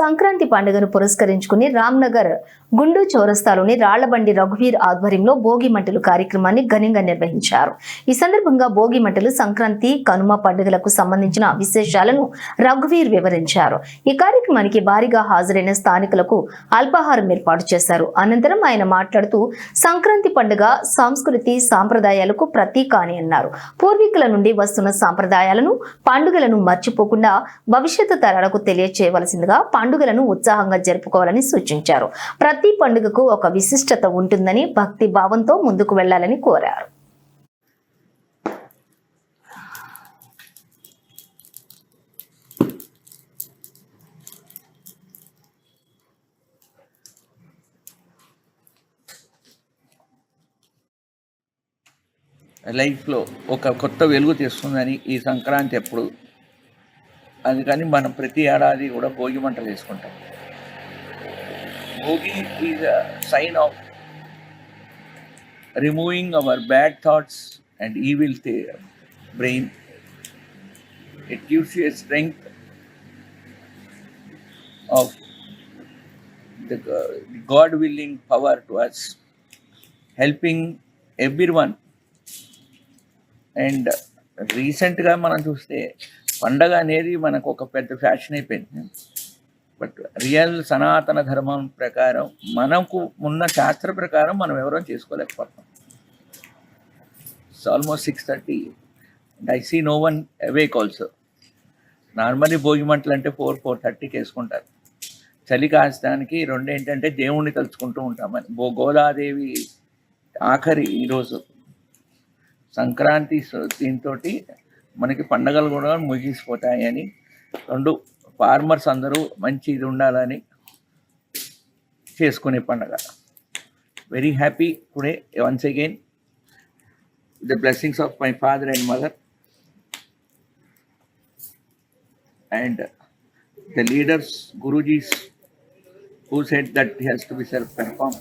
సంక్రాంతి పండుగను పురస్కరించుకుని రామ్నగర్ గుండు చౌరస్తాలోని రాళ్ళబండి రఘువీర్ ఆధ్వర్యంలో భోగి మంటలు కార్యక్రమాన్ని ఘనంగా నిర్వహించారు. ఈ సందర్భంగా భోగి మంటలు సంక్రాంతి కనుమ పండుగలకు సంబంధించిన విశేషాలను రఘువీర్ వివరించారు. ఈ కార్యక్రమానికి భారీగా హాజరైన స్థానికులకు అల్పాహారం ఏర్పాటు చేశారు. అనంతరం ఆయన మాట్లాడుతూ సంక్రాంతి పండుగ సంస్కృతి సాంప్రదాయాలకు ప్రతీక అని అన్నారు. పూర్వీకుల నుండి వస్తున్న సాంప్రదాయాలను పండుగలను మర్చిపోకుండా భవిష్యత్తు తరాలకు తెలియచేయవలసిందిగా పండుగలను ఉత్సాహంగా జరుపుకోవాలని సూచించారు. ప్రతి పండుగకు ఒక విశిష్టత ఉంటుందని భక్తి భావంతో ముందుకు వెళ్ళాలని కోరారు. లైఫ్లో ఒక కొత్త వెలుగు తెస్తుందని ఈ సంక్రాంతి ఎప్పుడు అందుకని మనం ప్రతి ఏడాది కూడా భోగి మంటలు వేసుకుంటాం. Bhogi is a sign of removing our bad thoughts and evil brain it gives you strength of the God willing power to us helping every one and రీసెంట్గా మనం చూస్తే పండగ అనేది మనకు ఒక పెద్ద ఫ్యాషన్ అయిపోయింది. బట్ రియల్ సనాతన ధర్మం ప్రకారం మనకు ఉన్న శాస్త్ర ప్రకారం మనం ఎవరో చేసుకోలేకపోతాం it's almost six thirty and I see no one awake also normally Bhogi మంటలు అంటే ఫోర్ ఫోర్ థర్టీకి వేసుకుంటారు. చలి కాచడానికి రెండు ఏంటంటే దేవుణ్ణి తలుచుకుంటూ ఉంటామని భో గోదాదేవి ఆఖరి ఈరోజు సంక్రాంతి దీంతో మనకి పండగలు కూడా ముగిసిపోతాయని రెండు ఫార్మర్స్ అందరూ మంచి ఇది ఉండాలని చేసుకునే పండగ. Very happy today once again the blessings of my father and mother and the leaders gurujis who said that he has to be self-performed.